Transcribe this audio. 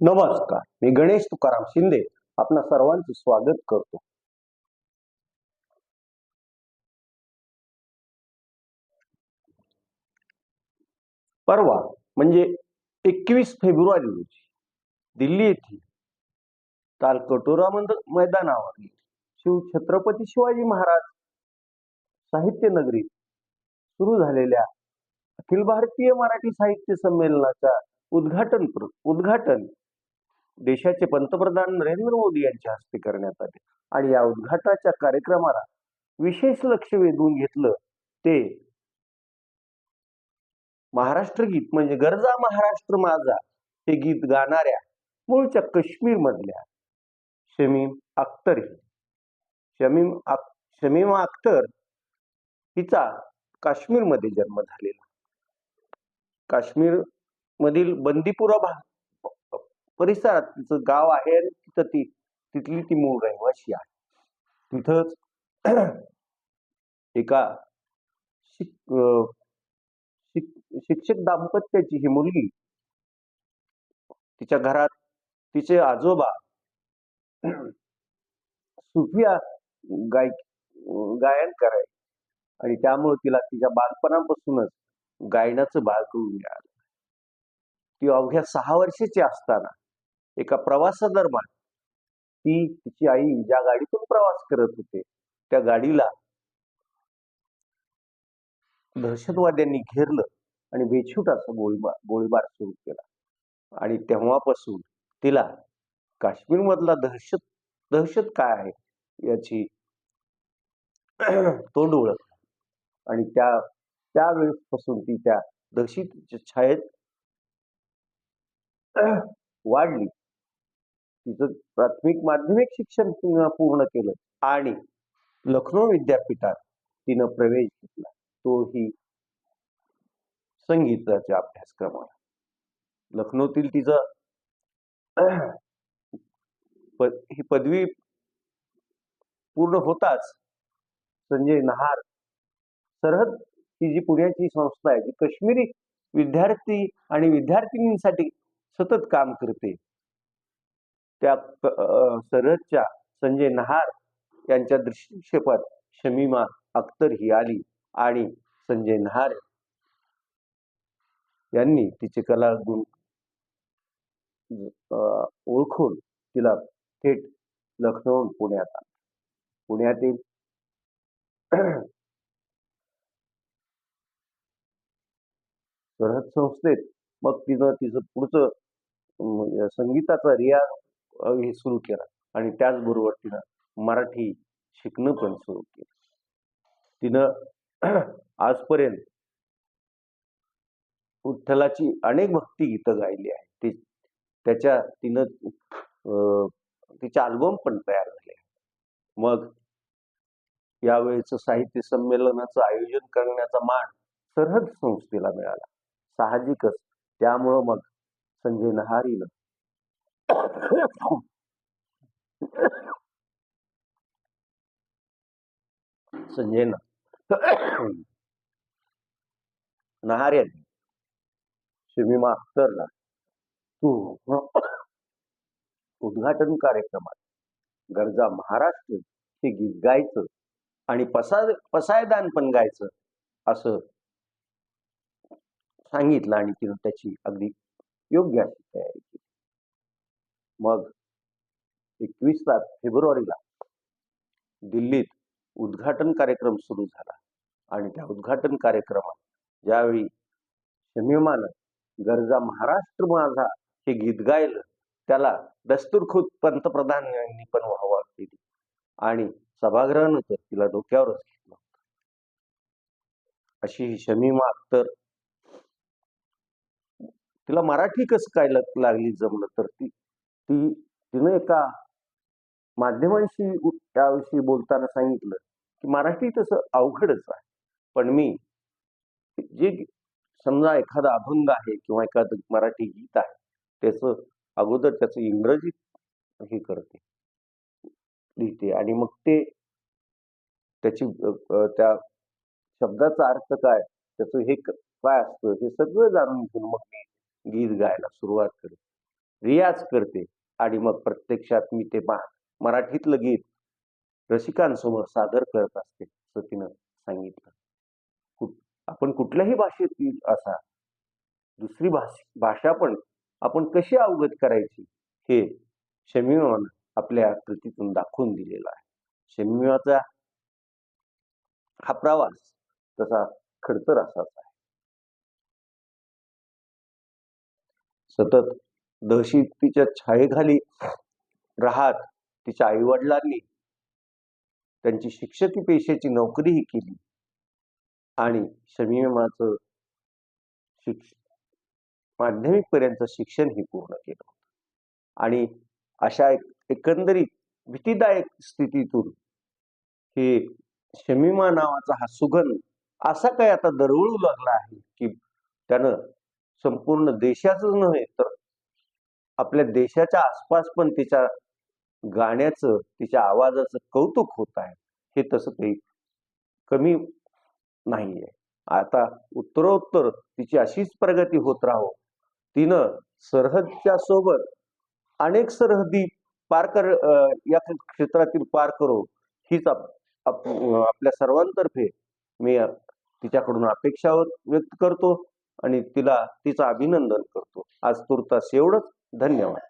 नमस्कार. मी गणेश तुकाराम शिंदे आपणा सर्वांचं स्वागत करतो. परवा म्हणजे एकवीस फेब्रुवारी रोजी दिल्ली येथील तालकटोरा मंद- मैदानावर शिव छत्रपती शिवाजी महाराज साहित्य नगरीत सुरू झालेल्या अखिल भारतीय मराठी साहित्य संमेलनाच्या उद्घाटन प्र- उद्घाटन देशाचे पंतप्रधान नरेंद्र मोदी यांच्या हस्ते करण्यात आले. आणि या उद्घाटनाच्या कार्यक्रमाला विशेष लक्ष वेधून घेतलं ते महाराष्ट्र गीत म्हणजे गरजा महाराष्ट्र माझा हे गीत गाणाऱ्या मूळच्या काश्मीर मधल्या शमीम अख्तर ही. शमीम अख शमीमा अख्तर हिचा काश्मीरमध्ये जन्म झालेला. काश्मीर मधील बंदीपुरा भाग परिसरात तिचं गाव आहे आणि तिथं ती तिथली ती मूळ रहिवाशी आहे. तिथंच एका शिक शिक- शिक्षक दाम्पत्याची ही मुलगी तिच्या घरात तिचे आजोबा सुफिया गाय गायन कराय आणि त्यामुळे तिला तिच्या बालपणापासूनच गायनाचं भाग करून मिळालं. ती अवघ्या सहा वर्षाची असताना एका प्रवासादरम्यान ती तिची आई ज्या गाडीतून प्रवास करत होते त्या गाडीला दहशतवाद्यांनी घेरलं आणि बेछूट असं गोळीबार गोळीबार सुरू केला. आणि तेव्हापासून तिला काश्मीर मधला दहशत दहशत काय आहे याची तोंड ओळख आणि त्या त्यावेळेपासून ती त्या दहशतीच्या छायेत वाढली. तिचं प्राथमिक माध्यमिक शिक्षण पूर्ण पूर्ण केलं. आणि लखनौ विद्यापीठात तिनं प्रवेश घेतला. तोही संगीताच्या अभ्यासक्रमाला. लखनौतील तिचं ही पदवी पूर्ण होताच संजय नहार सरहद ही जी पुण्याची संस्था आहे जी काश्मीरी विद्यार्थी आणि विद्यार्थिनींसाठी सतत काम करते त्या अं, सरहदच्या संजय नहार यांच्या दृष्टिक्षेपात शमीमा अख्तर ही आली आणि संजय नहार यांनी तिचे कला गुण अं, ओळखून तिला थेट लखनौ पुण्यात पुण्यातील सरहद संस्थेत मग तिनं तिचं पुढचं संगीताचा रियाज हे सुरू केला आणि त्याचबरोबर तिनं मराठी शिकणं पण सुरू केलं. तिनं आजपर्यंत विठ्ठलाची अनेक भक्तिगीतं गायली आहेत. ती त्याच्या तिनं अं, तिचे अल्बम पण तयार झाले मग यावेळेचं साहित्य संमेलनाचं आयोजन करण्याचा मान सरहद संस्थेला मिळाला. साहजिकच त्यामुळं मग संजय नहारीनं संजय नहार यांनी शमीमा अख्तरला तू उद्घाटन कार्यक्रमात गरजा महाराष्ट्र हे गीत गायचं आणि पसा पसायदान पण गायचं असं सांगितलं आणि तिनं त्याची अगदी योग्य अशी तयारी केली. मग एकवीस फेब्रुवारीला दिल्लीत उद्घाटन कार्यक्रम सुरू झाला. आणि त्या उद्घाटन कार्यक्रमात ज्यावेळी शमीमानं गरजा महाराष्ट्र माझा हे गीत गायलं त्याला दस्तूरखुद पंतप्रधान यांनी पण व्हावा केली आणि सभागृहानं तर तिला डोक्यावरच घेतलं अशी ही शमीमा अख्तर तिला मराठी कसं काय लागली जमलं तर ती ती तिनं एका माध्यमांशी त्याविषयी बोलताना सांगितलं की मराठी तसं अवघडच आहे. पण मी जे समजा एखादा अभंग आहे किंवा एखादं मराठी गीत आहे त्याचं अगोदर त्याचं इंग्रजी हे करते. लिहिते आणि मग ते त्याची त्या शब्दाचा अर्थ काय त्याचं हे काय असतं हे सगळं जाणून घेऊन मग मी गीत गायला सुरुवात करते. रियाज करते. आणि मग प्रत्यक्षात मी ते मा- मराठीतलं गीत रसिकांसमोर सादर करत असते असं तिनं सांगितलं. कुठ- आपण कुठल्याही भाषेतील असा दुसरी भाष भाषा पण आपण कशी अवगत करायची हे शमीमानं आपल्या कृतीतून दाखवून दिलेला आहे. शमीमाचा हा प्रवास तसा खडतर असाच आहे. सतत दहशतीच्या छायेखाली राहत तिच्या आईवडिलांनी त्यांची शिक्षकी पेशेची नोकरीही केली. आणि शमीमाचं शिक्ष माध्यमिक पर्यंत शिक्षणही पूर्ण केलं आणि अशा एक एकंदरीत भीतीदायक स्थितीतून हे शमीमा नावाचा हा सुगंध असा काय आता दरवळू लागला आहे की त्यानं संपूर्ण देशाच नव्हे तर आपल्या देशाच्या आसपास पण तिच्या गाण्याचं तिच्या आवाजाचं कौतुक होत आहे. हे तसं काही कमी नाहीये. आता उत्तरोत्तर तिची अशीच प्रगती होत राहो. तिनं सरहदच्या सोबत अनेक सरहदी पार कर या क्षेत्रातील पार करो. हीच आप, आपल्या सर्वांतर्फे मी तिच्याकडून अपेक्षा व्यक्त करतो आणि तिला तिचं अभिनंदन करतो. आज तुर्तास एवढंच. धन्यवाद